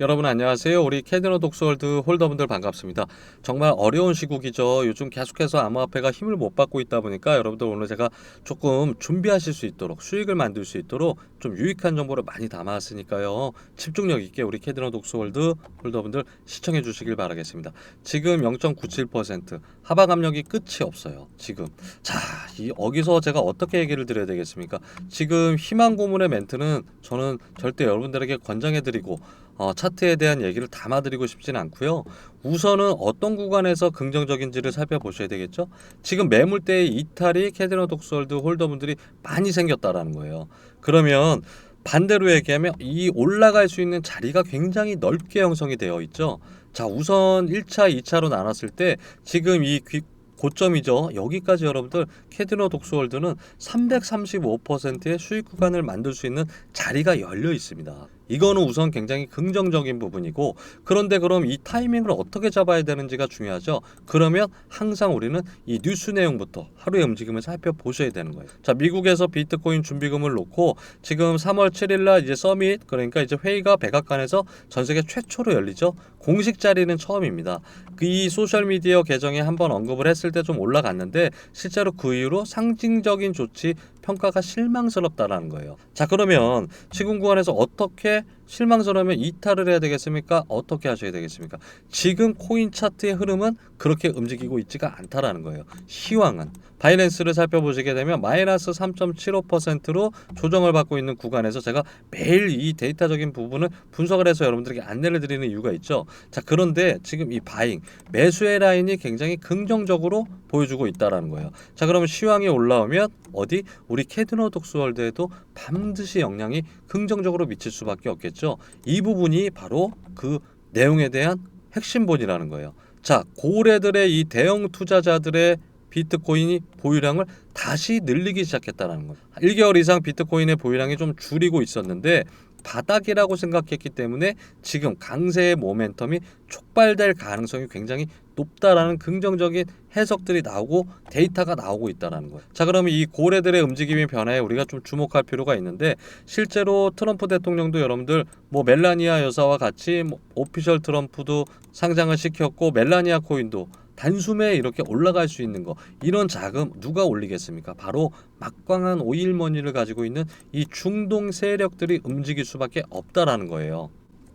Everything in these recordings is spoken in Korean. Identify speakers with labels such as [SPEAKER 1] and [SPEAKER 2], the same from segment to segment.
[SPEAKER 1] 여러분 안녕하세요. 우리 캐디너 독서월드 홀더분들 반갑습니다. 정말 어려운 시국이죠. 요즘 계속해서 암호화폐가 힘을 못 받고 있다 보니까 여러분들 오늘 제가 조금 준비하실 수 있도록 수익을 만들 수 있도록 좀 유익한 정보를 많이 담아왔으니까요. 집중력 있게 우리 캐디너 독서월드 홀더분들 시청해 주시길 바라겠습니다. 지금 0.97% 하방 압력이 끝이 없어요. 지금 자, 이 여기서 제가 어떻게 얘기를 드려야 되겠습니까? 지금 희망 고문의 멘트는 저는 절대 여러분들에게 권장해 드리고 어, 차트에 대한 얘기를 담아드리고 싶지는 않고요. 우선은 어떤 구간에서 긍정적인지를 살펴보셔야 되겠죠. 지금 매물대의 이탈이 캐디너 독스월드 홀더분들이 많이 생겼다라는 거예요. 그러면 반대로 얘기하면 이 올라갈 수 있는 자리가 굉장히 넓게 형성이 되어 있죠. 자, 우선 1차, 2차로 나눴을 때 지금 이 귀- 고점이죠. 여기까지 여러분들 캐디너 독스월드는 335%의 수익 구간을 만들 수 있는 자리가 열려 있습니다. 이거는 우선 굉장히 긍정적인 부분이고 그런데 그럼 이 타이밍을 어떻게 잡아야 되는지가 중요하죠. 그러면 항상 우리는 이 뉴스 내용부터 하루의 움직임을 살펴보셔야 되는 거예요. 자, 미국에서 비트코인 준비금을 놓고 지금 3월 7일 날 이제 서밋 그러니까 이제 회의가 백악관에서 전 세계 최초로 열리죠. 공식 자리는 처음입니다. 그 이 소셜 미디어 계정에 한번 언급을 했을 때 좀 올라갔는데 실제로 그 이후로 상징적인 조치 평가가 실망스럽다라는 거예요. 자, 그러면 지금 구간에서 어떻게 실망스러우면 이탈을 해야 되겠습니까? 어떻게 하셔야 되겠습니까? 지금 코인 차트의 흐름은 그렇게 움직이고 있지가 않다라는 거예요. 시황은 바이낸스를 살펴보시게 되면 마이너스 3.75%로 조정을 받고 있는 구간에서 제가 매일 이 데이터적인 부분을 분석을 해서 여러분들에게 안내를 드리는 이유가 있죠. 자, 그런데 지금 이 바잉 매수의 라인이 굉장히 긍정적으로 보여주고 있다라는 거예요. 자, 그러면 시황이 올라오면 어디 우리 캐드너 독스월드에도 반드시 영향이 긍정적으로 미칠 수밖에 없겠죠. 이 부분이 바로 그 내용에 대한 핵심본이라는 거예요. 자, 고래들의 이 대형 투자자들의 비트코인이 보유량을 다시 늘리기 시작했다는 거예요. 1개월 이상 비트코인의 보유량이 좀 줄이고 있었는데 바닥이라고 생각했기 때문에 지금 강세의 모멘텀이 촉발될 가능성이 굉장히 높다라는 긍정적인 해석들이 나오고 데이터가 나오고 있다라는 거예요. 자, 그러면 이 고래들의 움직임의 변화에 우리가 좀 주목할 필요가 있는데 실제로 트럼프 대통령도 여러분들 뭐 멜라니아 여사와 같이 뭐 오피셜 트럼프도 상장을 시켰고 멜라니아 코인도 단숨에 이렇게 올라갈 수 있는 거 이런 자금 누가 올리겠습니까? 바로 막강한 오일머니를 가지고 있는 이 중동 세력들이 움직일 수밖에 없다라는 거예요.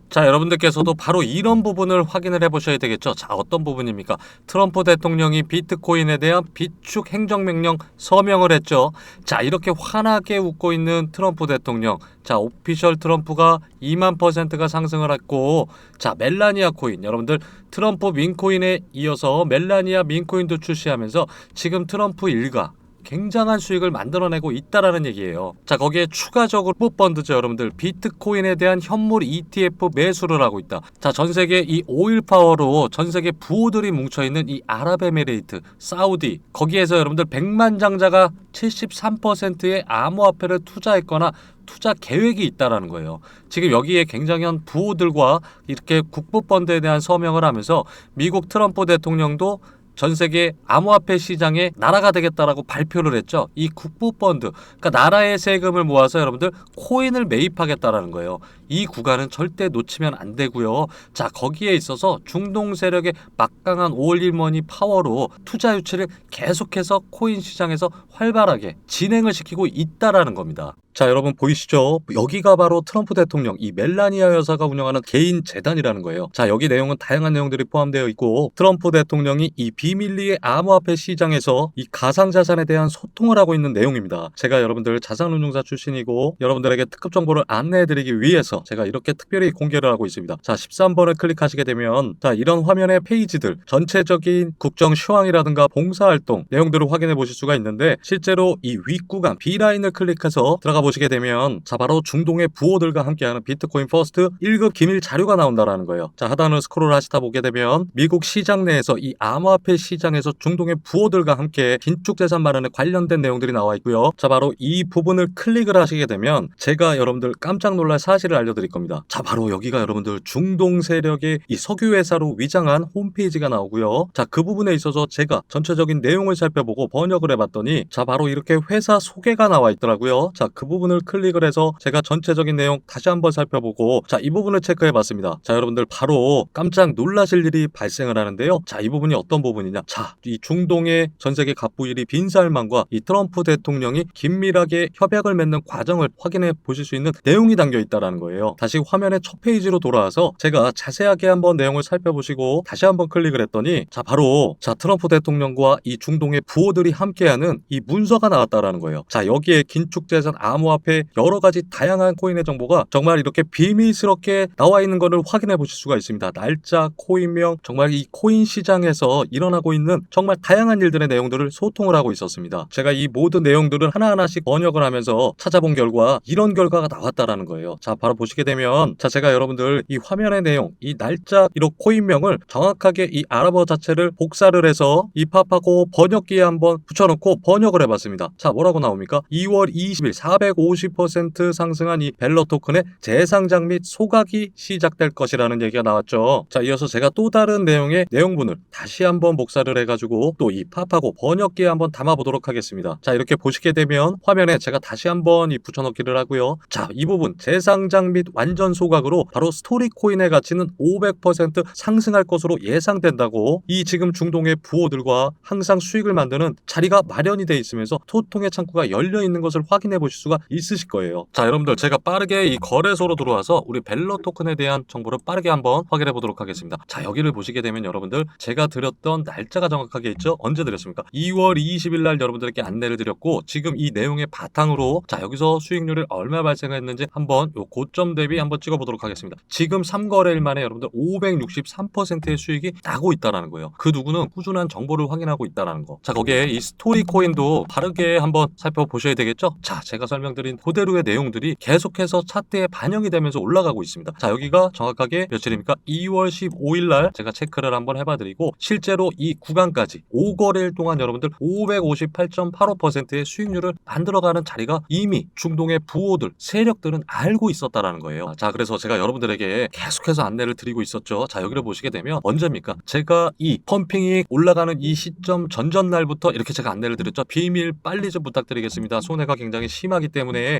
[SPEAKER 1] 자, 여러분들께서도 바로 이런 부분을 확인을 해 보셔야 되겠죠. 자, 어떤 부분입니까? 트럼프 대통령이 비트코인에 대한 비축 행정명령 서명을 했죠. 자, 이렇게 환하게 웃고 있는 트럼프 대통령. 자, 오피셜 트럼프가 2만 퍼센트가 상승을 했고, 자, 멜라니아 코인. 여러분들 트럼프 민코인에 이어서 멜라니아 민코인도 출시하면서 지금 트럼프 일가 굉장한 수익을 만들어내고 있다라는 얘기예요. 자 거기에 추가적으로 펀드죠 여러분들 비트코인에 대한 현물 ETF 매수를 하고 있다. 자 전 세계 이 오일 파워로 전 세계 부호들이 뭉쳐 있는 이 아랍에미레이트, 사우디 거기에서 여러분들 백만장자가 73%의 암호화폐를 투자했거나 투자 계획이 있다라는 거예요. 지금 여기에 굉장한 부호들과 이렇게 국부 펀드에 대한 서명을 하면서 미국 트럼프 대통령도 전 세계 암호화폐 시장에 나라가 되겠다라고 발표를 했죠. 이 국부 펀드, 그러니까 나라의 세금을 모아서 여러분들 코인을 매입하겠다라는 거예요. 이 구간은 절대 놓치면 안 되고요. 자, 거기에 있어서 중동 세력의 막강한 올일머니 파워로 투자 유치를 계속해서 코인 시장에서 활발하게 진행을 시키고 있다라는 겁니다. 자, 여러분 보이시죠? 여기가 바로 트럼프 대통령 이 멜라니아 여사가 운영하는 개인 재단이라는 거예요. 자, 여기 내용은 다양한 내용들이 포함되어 있고 트럼프 대통령이 이 비밀리의 암호화폐 시장에서 이 가상 자산에 대한 소통을 하고 있는 내용입니다. 제가 여러분들 자산운용사 출신이고 여러분들에게 특급 정보를 안내해 드리기 위해서 제가 이렇게 특별히 공개를 하고 있습니다. 자, 13번을 클릭하시게 되면 자, 이런 화면의 페이지들 전체적인 국정 시황이라든가 봉사활동 내용들을 확인해 보실 수가 있는데 실제로 이 윗구간 B라인을 클릭해서 들어가 보시게 되면 자 바로 중동의 부호들과 함께하는 비트코인 퍼스트 1급 기밀 자료가 나온다라는 거예요. 자 하단을 스크롤 하시다 보게 되면 미국 시장 내에서 이 암호화폐 시장에서 중동의 부호들과 함께 긴축 재산 마련에 관련된 내용들이 나와 있고요. 자 바로 이 부분을 클릭을 하시게 되면 제가 여러분들 깜짝 놀랄 사실을 알려드릴 겁니다. 자 바로 여기가 여러분들 중동 세력의 이 석유 회사로 위장한 홈페이지가 나오고요. 자 그 부분에 있어서 제가 전체적인 내용을 살펴보고 번역을 해봤더니 자 바로 이렇게 회사 소개가 나와 있더라고요. 자그 부분 부분을 클릭을 해서 제가 전체적인 내용 다시 한번 살펴보고 자, 이 부분을 체크해 봤습니다. 자, 여러분들 바로 깜짝 놀라실 일이 발생을 하는데요. 자, 이 부분이 어떤 부분이냐? 자, 이 중동의 전 세계 갑부일이 빈 살만과 이 트럼프 대통령이 긴밀하게 협약을 맺는 과정을 확인해 보실 수 있는 내용이 담겨 있다라는 거예요. 다시 화면의 첫 페이지로 돌아와서 제가 자세하게 한번 내용을 살펴보시고 다시 한번 클릭을 했더니 자, 바로 자, 트럼프 대통령과 이 중동의 부호들이 함께하는 이 문서가 나왔다라는 거예요. 자, 여기에 긴축재산 암호 화폐 여러 가지 다양한 코인의 정보가 정말 이렇게 비밀스럽게 나와 있는 것을 확인해 보실 수가 있습니다. 날짜, 코인명, 정말 이 코인 시장에서 일어나고 있는 정말 다양한 일들의 내용들을 소통을 하고 있었습니다. 제가 이 모든 내용들을 하나하나씩 번역을 하면서 찾아본 결과 이런 결과가 나왔다라는 거예요. 자, 바로 보시게 되면 자, 제가 여러분들 이 화면의 내용, 이 날짜, 이런 코인명을 정확하게 이 아랍어 자체를 복사를 해서 입합하고 번역기에 한번 붙여놓고 번역을 해봤습니다. 자, 뭐라고 나옵니까? 2월 20일 450% 상승한 이 벨러 토큰의 재상장 및 소각이 시작될 것이라는 얘기가 나왔죠. 자, 이어서 제가 또 다른 내용의 내용분을 다시 한번 복사를 해가지고 또 입합하고 번역기에 한번 담아보도록 하겠습니다. 자, 이렇게 보시게 되면 화면에 제가 다시 한번 이 붙여넣기를 하고요. 자, 이 부분 재상장 및 완전 소각으로 바로 스토리 코인의 가치는 500% 상승할 것으로 예상된다고 이 지금 중동의 부호들과 항상 수익을 만드는 자리가 마련이 돼 있으면서 소통의 창구가 열려 있는 것을 확인해 보실 수가 있으실 거예요. 자, 여러분들 제가 빠르게 이 거래소로 들어와서 우리 벨러 토큰에 대한 정보를 빠르게 한번 확인해 보도록 하겠습니다. 자, 여기를 보시게 되면 여러분들 제가 드렸던 날짜가 정확하게 있죠? 언제 드렸습니까? 2월 20일 날 여러분들에게 안내를 드렸고 지금 이 내용의 바탕으로 자, 여기서 수익률을 얼마 발생했는지 한번 요 고점 대비 한번 찍어 보도록 하겠습니다. 지금 3거래일 만에 여러분들 563%의 수익이 나고 있다라는 거예요. 그 누구는 꾸준한 정보를 확인하고 있다라는 거. 자, 거기에 이 스토리 코인도 바르게 한번 살펴보셔야 되겠죠? 자, 제가 설명 드린 그대로의 내용들이 계속해서 차트에 반영이 되면서 올라가고 있습니다. 자, 여기가 정확하게 며칠입니까? 2월 15일 날 제가 체크를 한번 해봐 드리고 실제로 이 구간까지 5거래일 동안 여러분들 558.85%의 수익률을 만들어가는 자리가 이미 중동의 부호들, 세력들은 알고 있었다라는 거예요. 자, 그래서 제가 여러분들에게 계속해서 안내를 드리고 있었죠. 자, 여기를 보시게 되면 언제입니까? 제가 이 펌핑이 올라가는 이 시점 전전 날부터 이렇게 제가 안내를 드렸죠. 비밀 빨리 좀 부탁드리겠습니다. 손해가 굉장히 심하기 때문에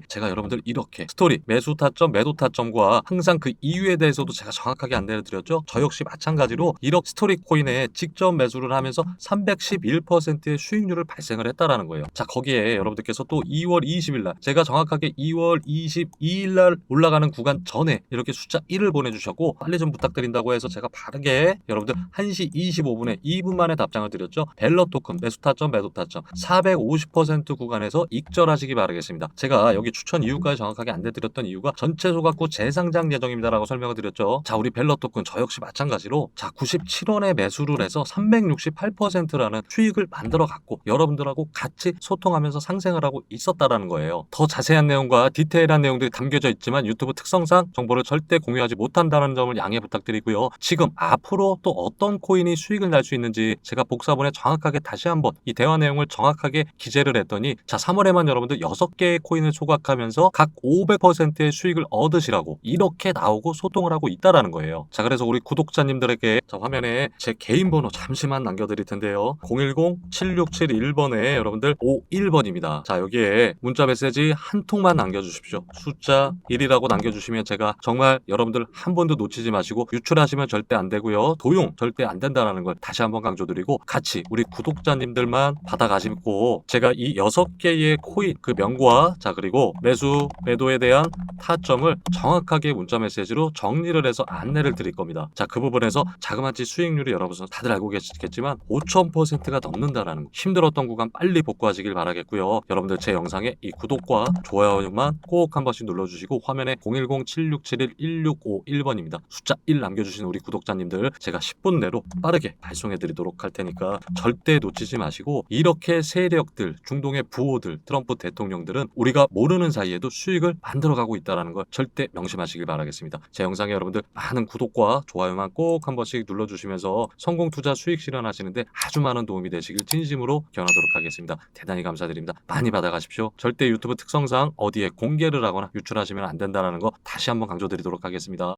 [SPEAKER 1] 제가 여러분들 이렇게 스토리 매수 타점, 매도 타점과 항상 그 이유에 대해서도 제가 정확하게 안내를 드렸죠. 저 역시 마찬가지로 1억 스토리 코인에 직접 매수를 하면서 311%의 수익률을 발생을 했다라는 거예요. 자, 거기에 여러분들께서 또 2월 20일 날 제가 정확하게 2월 22일 날 올라가는 구간 전에 이렇게 숫자 1을 보내 주셨고 빨리 좀 부탁드린다고 해서 제가 바르게 여러분들 1시 25분에 2분 만에 답장을 드렸죠. 벨러 토큰 매수 타점 매도 타점 450% 구간에서 익절하시기 바라겠습니다. 제가 여기 추천 이유까지 정확하게 안내 드렸던 이유가 전체 소각구 재상장 예정입니다라고 설명을 드렸죠. 자, 우리 벨러 토큰 저 역시 마찬가지로 자 97원에 매수를 해서 368%라는 수익을 만들어 갖고 여러분들하고 같이 소통하면서 상생을 하고 있었다라는 거예요. 더 자세한 내용과 디테일한 내용들이 담겨져 있지만 유튜브 특성상 정보를 절대 공유하지 못한다는 점을 양해 부탁드리고요. 지금 앞으로 또 어떤 코인이 수익을 날 수 있는지 제가 복사본에 정확하게 다시 한번 이 대화 내용을 정확하게 기재를 했더니 자 3월에만 여러분들 6개의 코인 을 소각하면서 각 500%의 수익을 얻으시라고 이렇게 나오고 소통을 하고 있다라는 거예요. 자 그래서 우리 구독자님들에게 자 화면에 제 개인 번호 잠시만 남겨드릴 텐데요. 010-7671번에 여러분들 51번입니다. 자 여기에 문자 메시지 한 통만 남겨주십시오. 숫자 1이라고 남겨주시면 제가 정말 여러분들 한 번도 놓치지 마시고 유출하시면 절대 안 되고요. 도용 절대 안 된다는 걸 다시 한번 강조드리고 같이 우리 구독자님들만 받아가시고 제가 이 여섯 개의 코인 그 명과 자 그리고 매수 매도에 대한 타점을 정확하게 문자 메시지로 정리를 해서 안내를 드릴 겁니다. 자 그 부분에서 자그마치 수익률이 여러분 다들 알고 계시겠지만 5,000%가 넘는다라는 거. 힘들었던 구간 빨리 복구하시길 바라겠고요. 여러분들 제 영상에 이 구독과 좋아요만 꼭 한 번씩 눌러주시고 화면에 010-7671-1651번입니다. 숫자 1 남겨주신 우리 구독자님들 제가 10분 내로 빠르게 발송해 드리도록 할 테니까 절대 놓치지 마시고 이렇게 세력들 중동의 부호들 트럼프 대통령들은 우리가 모르는 사이에도 수익을 만들어가고 있다는 걸 절대 명심하시길 바라겠습니다. 제 영상에 여러분들 많은 구독과 좋아요만 꼭 한 번씩 눌러주시면서 성공 투자 수익 실현하시는데 아주 많은 도움이 되시길 진심으로 기원하도록 하겠습니다. 대단히 감사드립니다. 많이 받아가십시오. 절대 유튜브 특성상 어디에 공개를 하거나 유출하시면 안 된다는 거 다시 한번 강조드리도록 하겠습니다.